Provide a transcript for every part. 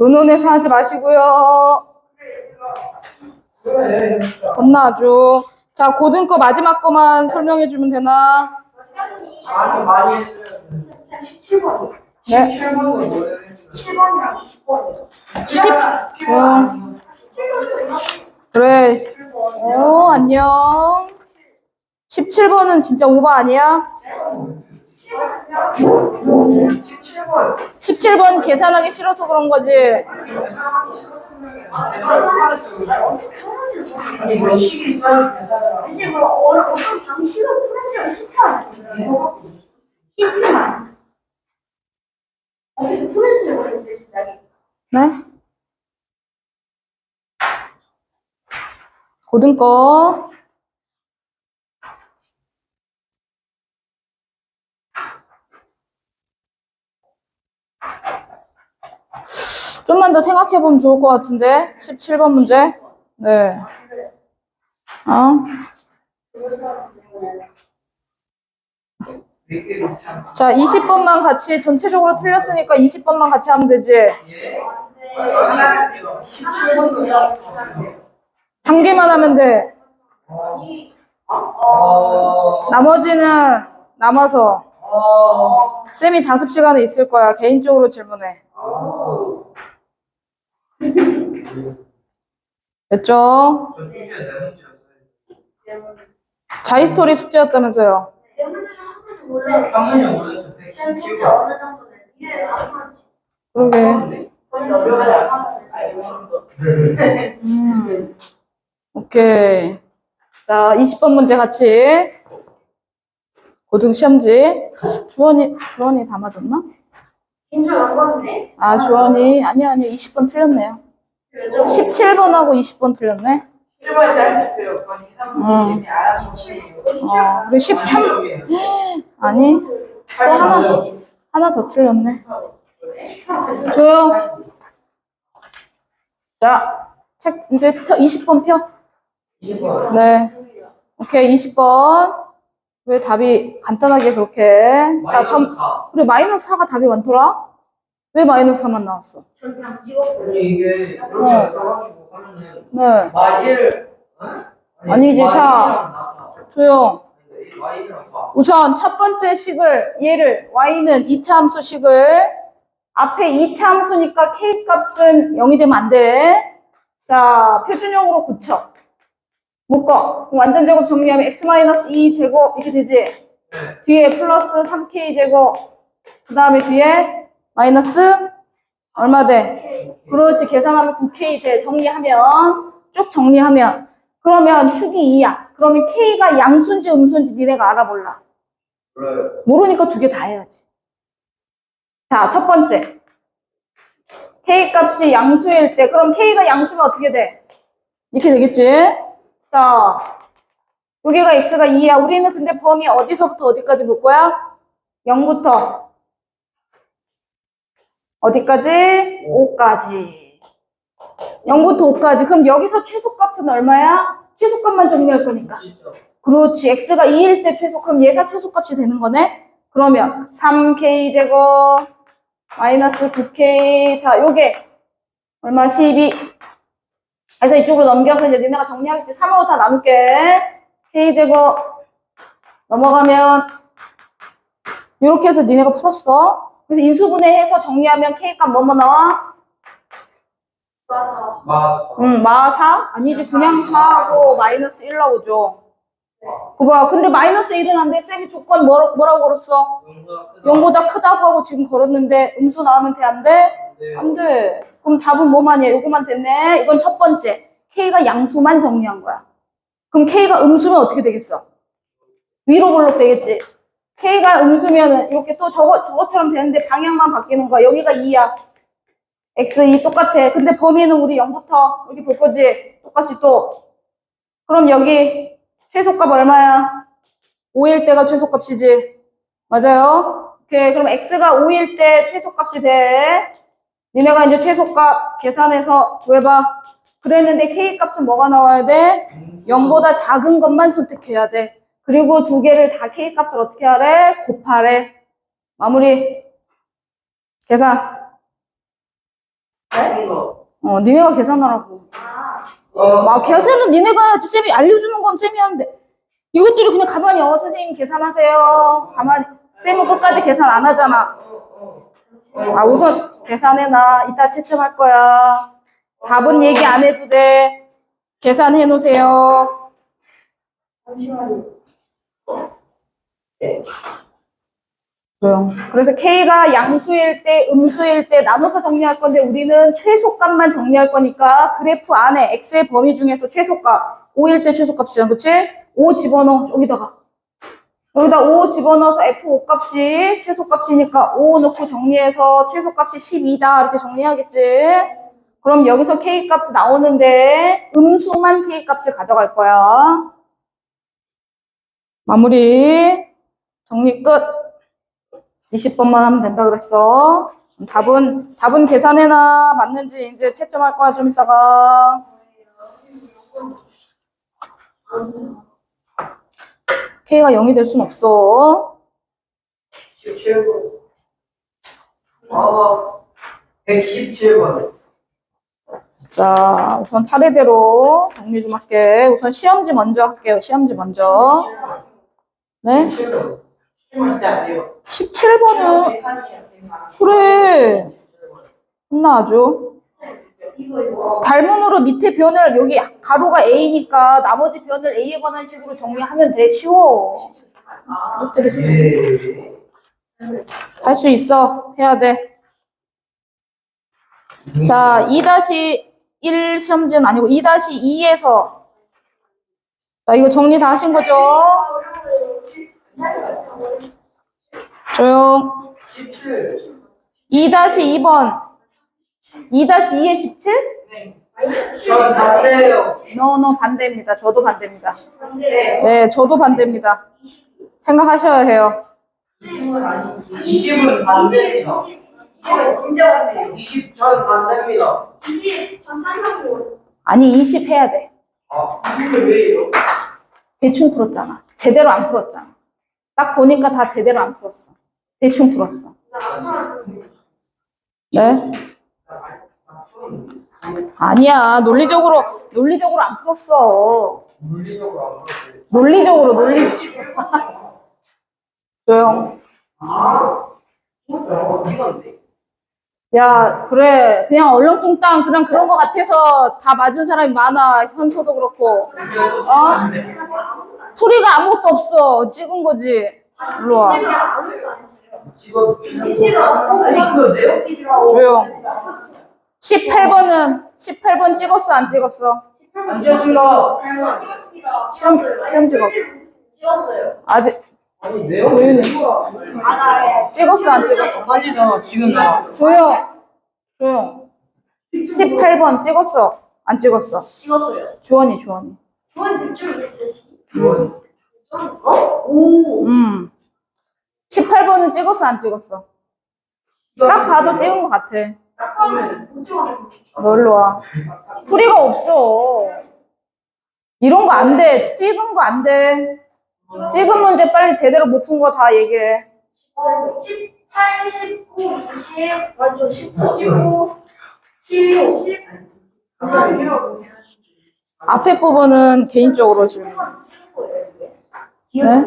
은혼에서 하지 마시고요. 아주. 자, 고등 거 마지막 거만 설명해 주면 되나? 많이 많이 했으면 17번이요. 네. 7번은 뭐예요? 7번이랑 20번이요. 10. 응. 17번이요. 그래. 17번. 어, 안녕. 17번은 진짜 오버 아니야? 17번 17번 계산하기 싫어서 그런 거지. 네? 고등 거. 좀만 더 생각해 보면 좋을 것 같은데. 17번 문제. 네. 어? 자, 20번만 같이 전체적으로 틀렸으니까 20번만 같이 하면 되지. 예? 아니 17번도 한 개만 하면 돼. 어 나머지는 남아서 어 쌤이 자습 시간에 있을 거야. 개인적으로 질문해. 됐죠? 자이스토리 숙제였다면서요. 내 문제는 한 번씩 몰래 한 문제 모르겠어 내 문제 117번 어느 정도는 이해를 안 하지. 그러게. 음. 오케이. 자, 20번 문제 같이. 고등 시험지. 주원이, 주원이 다 맞았나? 인줄 안 봤네. 아, 주원이. 아니요, 아니요. 20번 틀렸네요. 왜죠? 17번하고 20번 틀렸네. 1번에서 할수 있어요 응. 어, 그리고 13, 아니, 또 하나 하나 더 틀렸네. 조용. 자, 책, 이제 펴, 20번 펴. 2번 네. 오케이, 20번. 왜 답이 간단하게 그렇게. 자, 점, 4 그래, 마이너스 4가 답이 많더라? 왜 마이너스 4만 나왔어? 전 그냥 찍었어요. 아니 이게 이렇게 써가지고 하면은 네. Y1 아니지, 자. 조용. Y1이랑 4 우선 첫 번째 식을, 얘를, y는 2차 함수식을 앞에 2차 함수니까 k 값은 0이 되면 안 돼. 자, 표준형으로 고쳐. 묶어. 그럼 완전 제곱 정리하면 x-2 제곱 이렇게 되지? 네. 뒤에 플러스 3k 제곱. 그 다음에 뒤에 마이너스 얼마 돼? 그렇지. 계산하면 9k 돼. 정리하면. 쭉 정리하면. 그러면 축이 2야. 그러면 k가 양수인지 음수인지 니네가 알아볼라. 그래 모르니까 두 개 다 해야지. 자, 첫 번째. k 값이 양수일 때, 그럼 k가 양수면 어떻게 돼? 이렇게 되겠지? 자, 여기가 x가 2야. 우리는 근데 범위 어디서부터 어디까지 볼 거야? 0부터 어디까지? 5까지. 0부터 5까지. 그럼 여기서 최소값은 얼마야? 최소값만 정리할 거니까. 진짜 그렇지. x가 2일 때 최소, 그럼 얘가 최소값이 되는 거네? 그러면 3k 제곱 마이너스 9k 자, 요게 얼마? 12 그래서 이쪽으로 넘겨서 이제 니네가 정리하겠지. 3하고 다 나눌게. k 제곱 넘어가면 이렇게 해서 니네가 풀었어. 그래서 인수분해해서 정리하면 k 값 뭐뭐 나와? 맞아 응, 마4? 아니지. 그냥 4하고 마이너스 1 나오죠. 그 뭐야. 근데 마이너스 1은 안 돼. 쌤이 조건 뭐라, 뭐라고 걸었어? 0보다 크다고 하고 지금 걸었는데 음수 나오면 돼? 안 돼? 네. 안 돼. 그럼 답은 뭐만 해? 요거만 됐네. 이건 첫 번째. K가 양수만 정리한 거야. 그럼 K가 음수면 어떻게 되겠어? 위로 볼록 되겠지. K가 음수면은 이렇게 또 저거, 저것처럼 되는데 방향만 바뀌는 거야. 여기가 2야. X2 똑같아. 근데 범위는 우리 0부터 여기 볼 거지. 똑같이 또. 그럼 여기 최소값 얼마야? 5일 때가 최소값이지. 맞아요? 오케이. 그럼 X가 5일 때 최소값이 돼. 니네가 이제 최소값 계산해서 구해봐. 그랬는데 K 값은 뭐가 나와야 돼? 0보다 작은 것만 선택해야 돼. 그리고 두 개를 다 K 값을 어떻게 하래? 곱하래. 마무리. 계산. 이거. 어, 니네가 계산하라고. 어. 막 계산은 니네가 해야지. 쌤이 알려주는 건 쌤이 하는데. 이것들이 그냥 가만히, 어, 선생님 계산하세요. 가만히. 쌤은 끝까지 계산 안 하잖아. 아, 우선 계산해놔. 이따 채점할 거야. 답은 얘기 안 해도 돼. 계산해 놓으세요. 잠시만요. 조용. 그래서 K가 양수일 때, 음수일 때 나눠서 정리할 건데 우리는 최소값만 정리할 거니까 그래프 안에 X의 범위 중에서 최소값, 5일 때 최소값이잖아. 그치? 5 집어넣어. 여기다가. 여기다 5 집어넣어서 F5 값이 최소값이니까 5 넣고 정리해서 최소값이 12다. 이렇게 정리하겠지? 그럼 여기서 K 값이 나오는데 음수만 K 값을 가져갈 거야. 마무리. 정리 끝. 20번만 하면 된다 그랬어. 답은, 답은 계산해놔. 맞는지 이제 채점할 거야, 좀 이따가. K가 0이 될 순 없어. 17번. 아, 117번. 자, 우선 차례대로 정리 좀 할게. 우선 시험지 먼저 할게요. 시험지 먼저. 네? 17번. 진짜 안 돼요. 17번은, 그래. 혼나 아주. 이거 이거. 달문으로 밑에 변을 여기 가로가 A니까 나머지 변을 A에 관한 식으로 정리하면 돼. 쉬워. 이것들이 진짜 네. 할수 있어. 해야 돼. 자, 2-1 시험지는 아니고 2-2에서 자, 이거 정리 다 하신 거죠? 조용. 17. 2-2번. 2-2에 17? 네. 전 봤어요. no, no, 반대입니다. 저도 반대입니다. 네. 네, 저도 반대입니다. 생각하셔야 해요. 20은 반대입니다. 20은 진짜 반대예요. 20전 반대입니다. 20, 전 찬성이요. 아니, 20 해야 돼. 아, 근데 왜요? 대충 풀었잖아. 제대로 안 풀었잖아. 딱 보니까 다 제대로 안 풀었어. 대충 풀었어. 네? 아니야. 논리적으로, 논리적으로 안 풀었어. 그렇지. 논리적으로, 논리. 조용. 야, 그래. 그냥 얼렁뚱땅, 그냥 그런 거 같아서 다 맞은 사람이 많아. 현서도 그렇고. 어? 풀이가 아무것도 없어. 찍은 거지. 일로 와. 조용. 18번은, 18번 찍었어, 안 찍었어? 안 찍었습니다. 찍었습니다. 시험, 시험 찍어. 찍었어요. 아직, 아니 내용 조용히. 알아요. 찍었어, 안 찍었어? 빨리 나와 지금 나와. 조용. 조용. 18번 찍었어, 안 찍었어? 찍었어요. 주원이, 주원이. 저는 몇 점을 냈지? 어? 오. 음. 18번은 찍었어, 안 찍었어? 딱 봐도 찍은 것 같아. 딱 보면 못 찍었는데. 너 일로 와. 풀이가 없어. 이런 거 안 돼. 찍은 거 안 돼. 찍은 문제 빨리 제대로 못 푼 거 다 얘기해. 18, 19, 20, 맞죠? 19, 19, 16, 10. 앞에 부분은 개인적으로 질문. 네?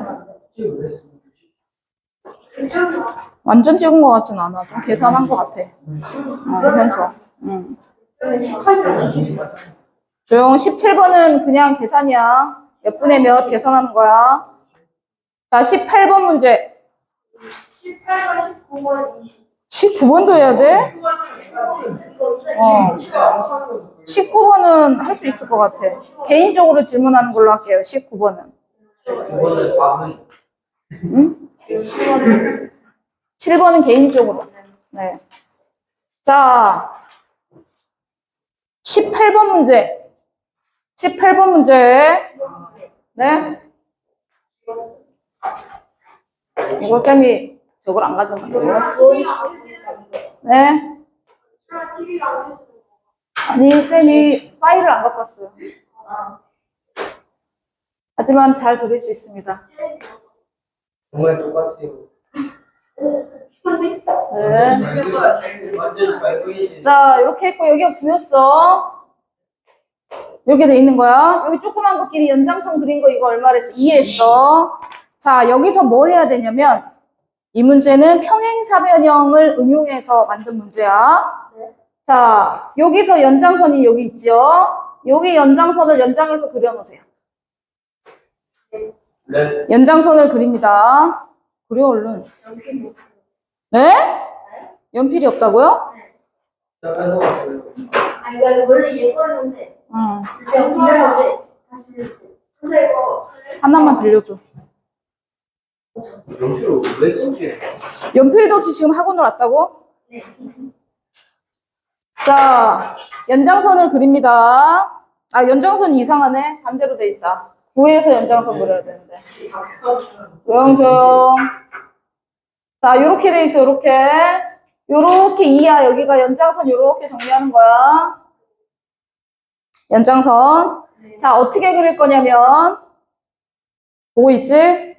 지금 왜? 완전 찍은 것 같진 않아. 좀 계산한 것 같아. 어, 현서. 응. 18, 20. 조용 17번은 그냥 계산이야. 몇 분의 몇 계산하는 거야. 자, 18번 문제. 18과 19번 20. 19번도 해야 돼? 어. 19번은 할 수 있을 것 같아. 개인적으로 질문하는 걸로 할게요. 19번은. 이거는 답은 응? 7번은 개인적으로. 네. 자, 18번 문제. 18번 문제. 네? 이거 쌤이 저걸 안 가져갔네요. 네? 아니, 쌤이 파일을 안 갖고 왔어요. 하지만 잘 그릴 수 있습니다. 정말 똑같아요. 네. 완전 잘 보이시네. 자, 이렇게 했고, 여기가 구였어. 이렇게 돼 있는 거야. 여기 조그만 거 길이 연장선 그린 거 이거 얼마랬어? 2 했어. 자, 여기서 뭐 해야 되냐면, 이 문제는 평행사변형을 응용해서 만든 문제야. 네. 자, 여기서 연장선이 여기 있죠? 여기 연장선을 연장해서 그려놓으세요. 네. 연장선을 그립니다. 그려, 얼른. 네? 연필이 없다고요? 자, 뺏어봤어요. 아 이거 원래 얘거였는데 응. 다시 하나만 빌려줘. 연필도 없이 지금 왔다고? 네. 자, 연장선을 그립니다. 아, 연장선이 이상하네. 반대로 돼 있다. 9에서 연장선 그려야 되는데. 조용, 조용. 자, 요렇게 돼 있어, 요렇게. 요렇게 2야. 여기가 연장선 요렇게 정리하는 거야. 연장선. 자, 어떻게 그릴 거냐면, 보고 있지?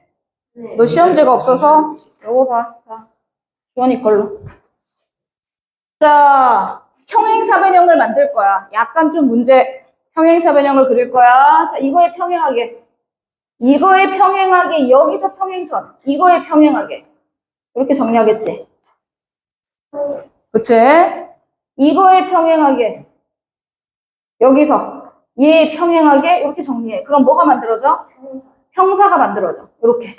네. 너 시험제가 없어서 요거 봐. 자, 주원이 걸로. 자, 평행사변형을 만들 거야. 약간 좀 문제. 평행사변형을 그릴 거야. 자, 이거에 평행하게. 이거에 평행하게, 여기서 평행선. 이거에 평행하게. 이렇게 정리하겠지. 그치? 이거에 평행하게. 여기서. 얘에 평행하게. 이렇게 정리해. 그럼 뭐가 만들어져? 평사가 만들어져. 이렇게.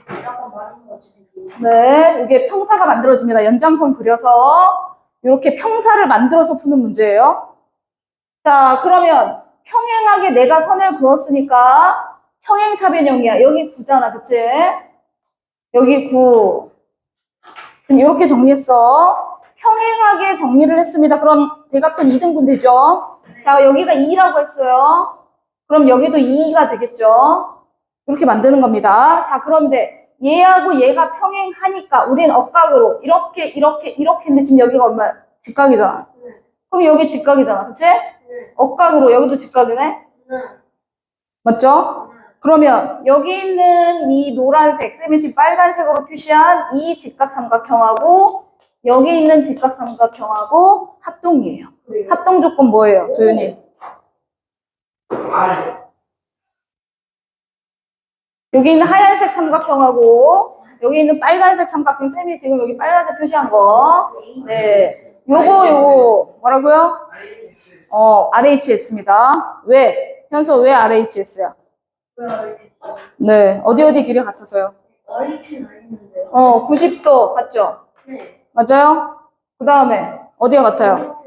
네, 이게 평사가 만들어집니다. 연장선 그려서 이렇게 평사를 만들어서 푸는 문제예요. 자, 그러면 평행하게 내가 선을 그었으니까 평행사변형이야. 여기 9잖아, 그치? 여기 9. 지금 이렇게 정리했어. 평행하게 정리를 했습니다. 그럼 대각선 2등분 되죠? 자, 여기가 2라고 했어요. 그럼 여기도 2가 되겠죠? 이렇게 만드는 겁니다. 자, 그런데 얘하고 얘가 평행하니까 우리는 억각으로 이렇게 이렇게 이렇게 했는데 지금 여기가 얼마야? 직각이잖아. 네. 그럼 여기 직각이잖아. 그치? 네. 억각으로 여기도 직각이네? 네. 맞죠? 그러면 여기 있는 이 노란색, 쌤이 지금 빨간색으로 표시한 이 직각삼각형하고 여기 있는 직각삼각형하고 합동이에요. 그래요? 합동 조건 뭐예요? 도윤이? 알. 여기 있는 하얀색 삼각형하고 여기 있는 빨간색 삼각형 쌤이 지금 여기 빨간색 표시한 거 네. 요거 요거 뭐라고요? 어 RHS입니다. 왜? 현서 왜 RHS야? 네 어디 어디 길이 같아서요? 어리진 아닌데 어 90도 같죠? 네. 맞아요? 그 다음에 어디가 같아요?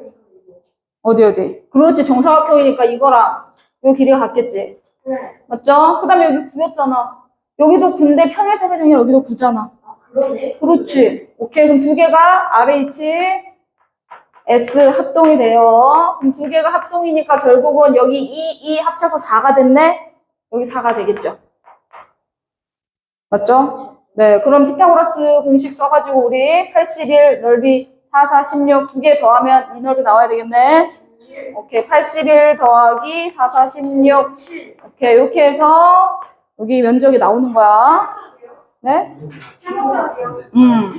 어디 어디? 그렇지 정사각형이니까 이거랑 요 길이가 같겠지. 네. 맞죠? 그 다음에 여기 9였잖아. 여기도 9인데 평행사변형이라 여기도 9잖아. 아 그러네 그렇지. 오케이. 그럼 두 개가 RH, S 합동이 돼요. 그럼 두 개가 합동이니까 결국은 여기 2, 2 합쳐서 4가 됐네? 여기 4가 되겠죠. 맞죠? 네. 그럼 피타고라스 공식 써가지고 우리 81 넓이 4, 4, 16 두 개 더하면 이 넓이 나와야 되겠네. 오케이. 81 더하기 4, 4, 16. 7 오케이. 이렇게 해서 여기 면적이 나오는 거야. 네? 돼요 음.